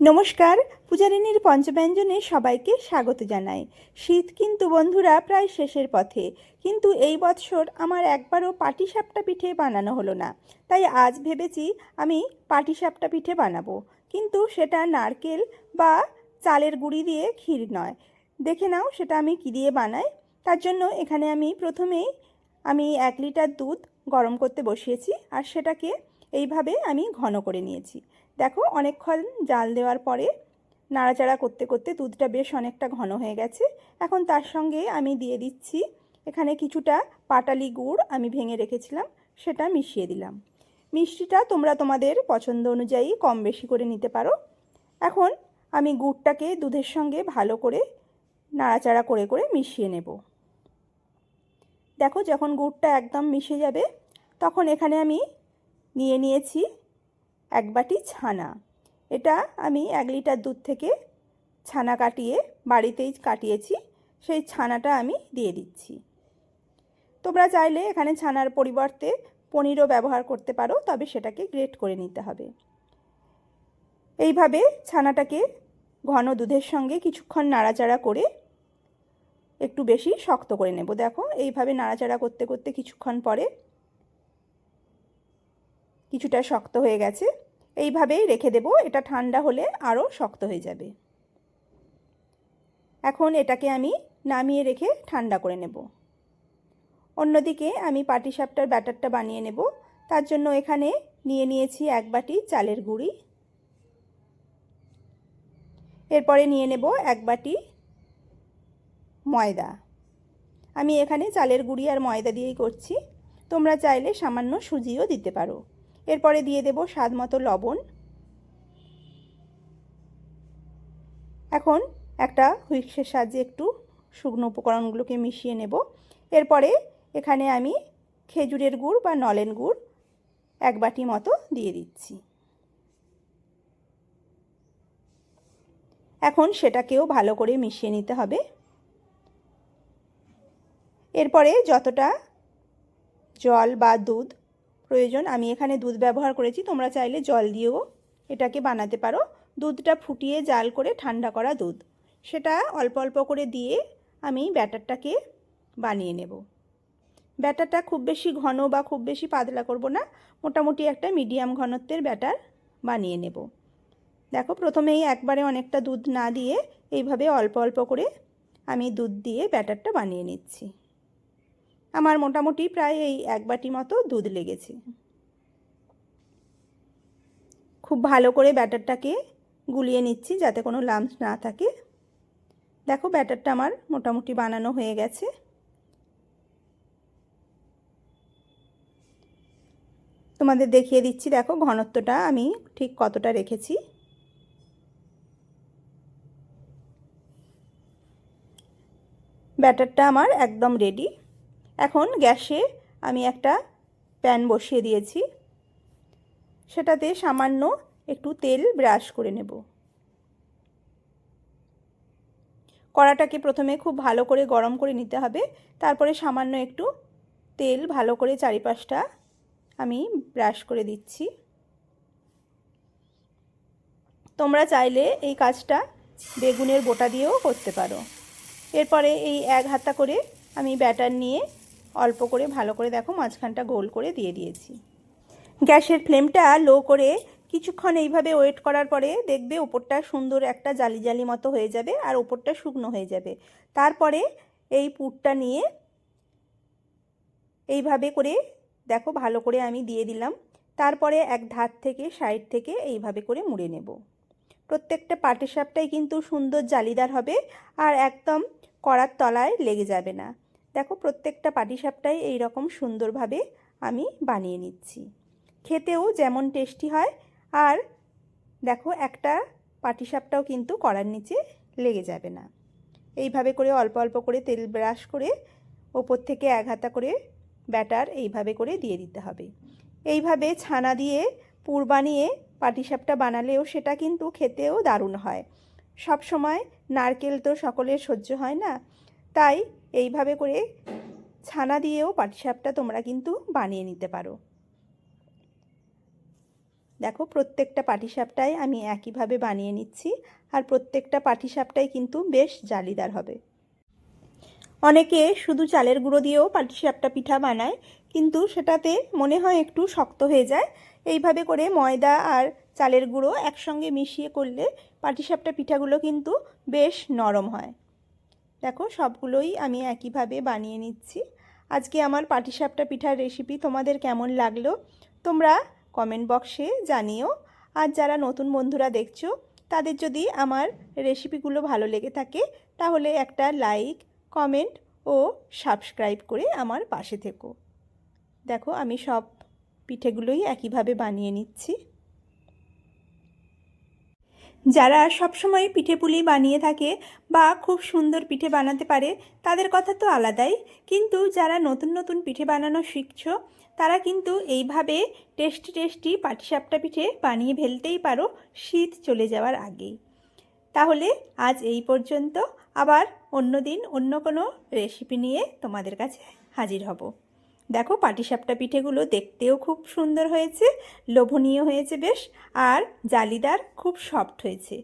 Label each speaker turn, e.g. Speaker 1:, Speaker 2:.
Speaker 1: নমস্কার পূজারিনীর পঞ্চব্যঞ্জনে সবাইকে স্বাগত জানাই। শীত কিন্তু বন্ধুরা প্রায় শেষের পথে। কিন্তু এই বৎসর আমার একবারও পাটিসাপটা পিঠে বানানো হলো না। তাই আজ ভেবেছি আমি পাটিসাপটা পিঠে বানাবো। কিন্তু সেটা নারকেল বা চালের গুঁড়ি দিয়ে ক্ষীর নয়। দেখে নাও সেটা আমি কী দিয়ে বানাই। তার জন্য এখানে আমি প্রথমেই আমি এক লিটার দুধ গরম করতে বসিয়েছি। আর সেটাকে এইভাবে আমি ঘন করে নিয়েছি। দেখো অনেকক্ষণ জাল দেওয়ার পরে নাড়াচাড়া করতে করতে দুধটা বেশ অনেকটা ঘন হয়ে গেছে। এখন তার সঙ্গে আমি দিয়ে দিচ্ছি, এখানে কিছুটা পাটালি গুড় আমি ভেঙে রেখেছিলাম, সেটা মিশিয়ে দিলাম। মিষ্টিটা তোমরা তোমাদের পছন্দ অনুযায়ী কম বেশি করে নিতে পারো। এখন আমি গুড়টাকে দুধের সঙ্গে ভালো করে নাড়াচাড়া করে করে মিশিয়ে নেব। দেখো যখন গুড়টা একদম মিশে যাবে, তখন এখানে আমি নিয়ে নিয়েছি এক বাটি ছানা। এটা আমি এক লিটার দুধ থেকে ছানা কাটিয়ে বাড়িতেই কাটিয়েছি। সেই ছানাটা আমি দিয়ে দিচ্ছি। তোমরা চাইলে এখানে ছানার পরিবর্তে পনিরও ব্যবহার করতে পারো, তবে সেটাকে গ্রেট করে নিতে হবে। এইভাবে ছানাটাকে ঘন দুধের সঙ্গে কিছুক্ষণ নাড়াচাড়া করে একটু বেশি শক্ত করে নেব। দেখো, এইভাবে নাড়াচাড়া করতে করতে কিছুক্ষণ পরে কিছুটা শক্ত হয়ে গেছে। এইভাবেই রেখে দেব, এটা ঠান্ডা হলে আরও শক্ত হয়ে যাবে। এখন এটাকে আমি নামিয়ে রেখে ঠান্ডা করে নেব। অন্যদিকে আমি পাটিসাপটার ব্যাটারটা বানিয়ে নেব। তার জন্য এখানে নিয়ে নিয়েছি এক বাটি চালের গুঁড়ি। এরপরে নিয়ে নেব এক বাটি ময়দা। আমি এখানে চালের গুঁড়ি আর ময়দা দিয়েই করছি। তোমরা চাইলে সামান্য সুজিও দিতে পারো। এরপরে দিয়ে দেব স্বাদ মতো লবণ। এখন একটা হুইক্সের সাহায্যে একটু শুকনো উপকরণগুলোকে মিশিয়ে নেব। এরপরে এখানে আমি খেজুরের গুড় বা নলেন গুড় এক বাটি মতো দিয়ে দিচ্ছি। এখন সেটাকেও ভালো করে মিশিয়ে নিতে হবে। এরপরে যতটা জল বা দুধ প্রয়োজন। আমি এখানে দুধ ব্যবহার করেছি, তোমরা চাইলে জল দিয়েও এটাকে বানাতে পারো। দুধটা ফুটিয়ে জাল করে ঠান্ডা করা দুধ। সেটা অল্প অল্প করে দিয়ে আমি ব্যাটারটাকে বানিয়ে নেব। ব্যাটারটা খুব বেশি ঘন বা খুব বেশি পাতলা করব না, মোটামুটি একটা মিডিয়াম ঘনত্বের ব্যাটার বানিয়ে নেব। দেখো, প্রথমেই একবারে অনেকটা দুধ না দিয়ে এইভাবে অল্প অল্প করে আমি দুধ দিয়ে ব্যাটারটা বানিয়ে নিচ্ছি। আমার মোটামুটি প্রায় এই এক বাটি মতো দুধ লেগেছে। খুব ভালো করে ব্যাটারটাকে গুলিয়ে নিচ্ছি যাতে কোনো লাম্পস না থাকে। দেখো ব্যাটারটা আমার মোটামুটি বানানো হয়ে গেছে। তোমাদের দেখিয়ে দিচ্ছি, দেখো ঘনত্বটা আমি ঠিক কতটা রেখেছি। ব্যাটারটা আমার একদম রেডি এখন গ্যাসে আমি একটা প্যান বসিয়ে দিয়েছি। সেটাতে সামান্য একটু তেল ব্রাশ করে নেব। কড়াটাকে প্রথমে খুব ভালো করে গরম করে নিতে হবে। তারপরে সামান্য একটু তেল ভালো করে চারিপাশটা আমি ব্রাশ করে দিচ্ছি। তোমরা চাইলে এই কাজটা বেগুনের বোটা দিয়েও করতে পারো। এরপরে এই এক হাতা করে আমি ব্যাটার নিয়ে অল্প করে, ভালো করে দেখো, মাঝখানটা গোল করে দিয়ে দিয়েছি। গ্যাসের ফ্লেমটা লো করে কিছুক্ষণ এইভাবে ওয়েট করার পরে দেখবে ওপরটা সুন্দর একটা জালি জালি মতো হয়ে যাবে আর ওপরটা শুকনো হয়ে যাবে। তারপরে এই পুরটা নিয়ে এইভাবে করে দেখো, ভালো করে আমি দিয়ে দিলাম। তারপরে এক ধার থেকে, সাইড থেকে এইভাবে করে মুড়ে নেব। প্রত্যেকটা পাটিসাপটাই কিন্তু সুন্দর জালিদার হবে আর একদম কড়ার তলায় লেগে যাবে না। দেখো প্রত্যেকটা পাটিসাপটাই এই রকম সুন্দরভাবে আমি বানিয়ে নিচ্ছি। খেতেও যেমন টেস্টি হয়, আর দেখো একটা পাটিসাপটাও কিন্তু কড়ার নিচে লেগে যাবে না। এইভাবে করে অল্প অল্প করে তেল ব্রাশ করে ওপর থেকে এক হাতা করে ব্যাটার এইভাবে করে দিয়ে দিতে হবে। এইভাবে ছানা দিয়ে পুর বানিয়ে পাটিসাপটা বানালেও সেটা কিন্তু খেতেও দারুণ হয়। সব সময় নারকেল তো সকলের সহ্য হয় না তাই এইভাবে করে ছানা দিয়েও পাটিসাপটা তোমরা কিন্তু বানিয়ে নিতে পারো। দেখো প্রত্যেকটা পাটিসাপটাই আমি একইভাবে বানিয়ে নিচ্ছি আর প্রত্যেকটা পাটিসাপটাই কিন্তু বেশ জালিদার হবে। অনেকে শুধু চালের গুঁড়ো দিয়েও পাটিসাপটা পিঠা বানায়, কিন্তু সেটাতে মনে হয় একটু শক্ত হয়ে যায়। এইভাবে করে ময়দা আর চালের গুঁড়ো একসঙ্গে মিশিয়ে করলে পাটিসাপটা পিঠাগুলো কিন্তু বেশ নরম হয়। দেখো, সবগুলোই আমি একইভাবে বানিয়ে নিচ্ছি। আজকে আমার পাটিসাপটা পিঠার রেসিপি তোমাদের কেমন লাগল, তোমরা কমেন্ট বক্সে জানিও। আর যারা নতুন বন্ধুরা দেখছ, তাদের যদি আমার রেসিপিগুলো ভালো লেগে থাকে, তাহলে একটা লাইক কমেন্ট ও সাবস্ক্রাইব করে আমার পাশে থেকো। দেখো, আমি সব পিঠেগুলোই একইভাবে বানিয়ে নিচ্ছি। যারা সবসময় পিঠে পুলি বানিয়ে থাকে বা খুব সুন্দর পিঠে বানাতে পারে, তাদের কথা তো আলাদাই। কিন্তু যারা নতুন নতুন পিঠে বানানো শিখছো, তারা কিন্তু এইভাবে টেস্টি টেস্টি পাটিসাপটা পিঠে বানিয়ে ফেলতেই পারো, শীত চলে যাওয়ার আগেই। তাহলে আজ এই পর্যন্ত। আবার অন্য দিন অন্য কোনো রেসিপি নিয়ে তোমাদের কাছে হাজির হব। দেখো পাটিসাপটা পিঠেগুলো দেখতেও খুব সুন্দর হয়েছে, লোভনীয় হয়েছে বেশ, আর জালিদার খুব সফট হয়েছে।